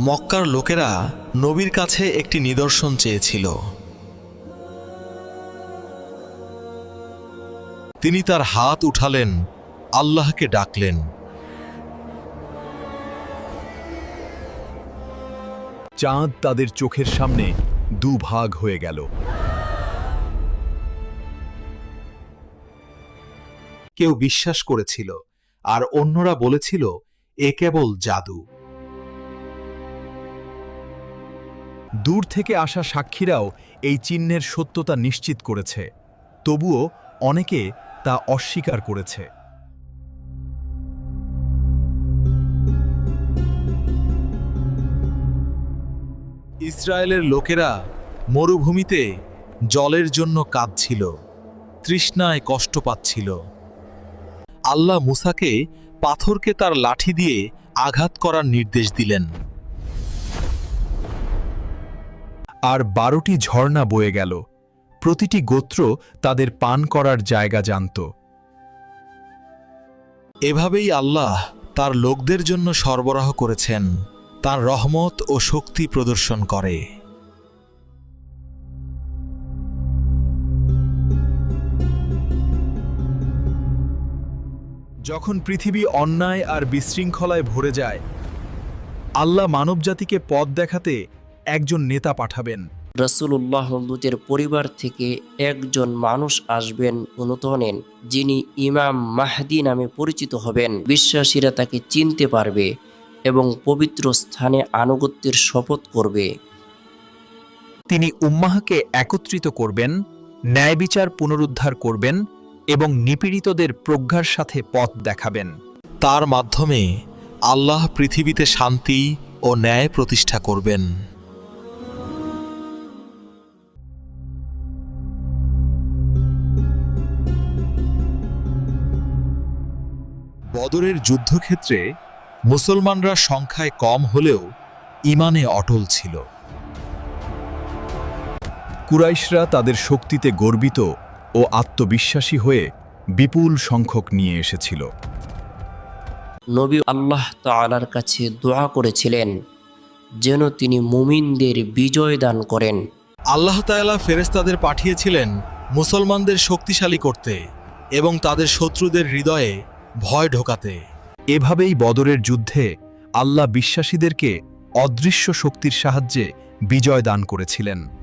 মক্কার লোকেরা নবীর কাছে একটি নিদর্শন চেয়েছিল। তিনি তার হাত উঠালেন, আল্লাহকে ডাকলেন। চাঁদ তাদের চোখের সামনে দুভাগ হয়ে গেল। কেউ বিশ্বাস করেছিল, আর অন্যরা বলেছিল, এ কেবল জাদু। দূর থেকে আসা সাক্ষীরাও এই চিহ্নের সত্যতা নিশ্চিত করেছে। তবুও অনেকে তা অস্বীকার করেছে। ইসরায়েলের লোকেরা মরুভূমিতে জলের জন্য কাঁদছিল, তৃষ্ণায় কষ্ট পাচ্ছিল। আল্লাহ মুসাকে পাথরকে তার লাঠি দিয়ে আঘাত করার নির্দেশ দিলেন। আর বারোটি ঝর্ণা বয়ে গেল। প্রতিটি গোত্র তাদের পান করার জায়গা জানত। এভাবেই আল্লাহ তার লোকদের জন্য সরবরাহ করেছেন, তার রহমত ও শক্তি প্রদর্শন করে। যখন পৃথিবী অন্যায় আর বিশৃঙ্খলায় ভরে যায়, আল্লাহ মানবজাতিকে পথ দেখাতে একজন নেতা পাঠাবেন। রসুল্লাহ লুতের পরিবার থেকে একজন মানুষ আসবেন নূতনেন যিনি ইমাম মাহদি নামে পরিচিত হবেন। বিশ্বাসীরা তাকে চিনতে পারবে এবং পবিত্র স্থানে আনুগত্যের শপথ করবে। তিনি উম্মাহকে একত্রিত করবেন ন্যায় বিচার পুনরুদ্ধার করবেন এবং নিপীড়িতদের প্রজ্ঞার সাথে পথ দেখাবেন। তার মাধ্যমে আল্লাহ পৃথিবীতে শান্তি ও ন্যায় প্রতিষ্ঠা করবেন। বদরের যুদ্ধক্ষেত্রে মুসলমানরা সংখ্যায় কম হলেও ইমানে অটল ছিল। কুরাইশরা তাদের শক্তিতে গর্বিত ও আত্মবিশ্বাসী হয়ে বিপুল সংখ্যক নিয়ে এসেছিল। নবী আল্লাহ তালার কাছে দোয়া করেছিলেন যেন তিনি মুমিনদের বিজয় দান করেন। আল্লাহ তাআলা ফেরেশতাদের পাঠিয়েছিলেন মুসলমানদের শক্তিশালী করতে এবং তাদের শত্রুদের হৃদয়ে ভয় ঢোকাতে। এভাবেই বদরের যুদ্ধে আল্লাহ বিশ্বাসীদেরকে অদৃশ্য শক্তির সাহায্যে বিজয় দান করেছিলেন।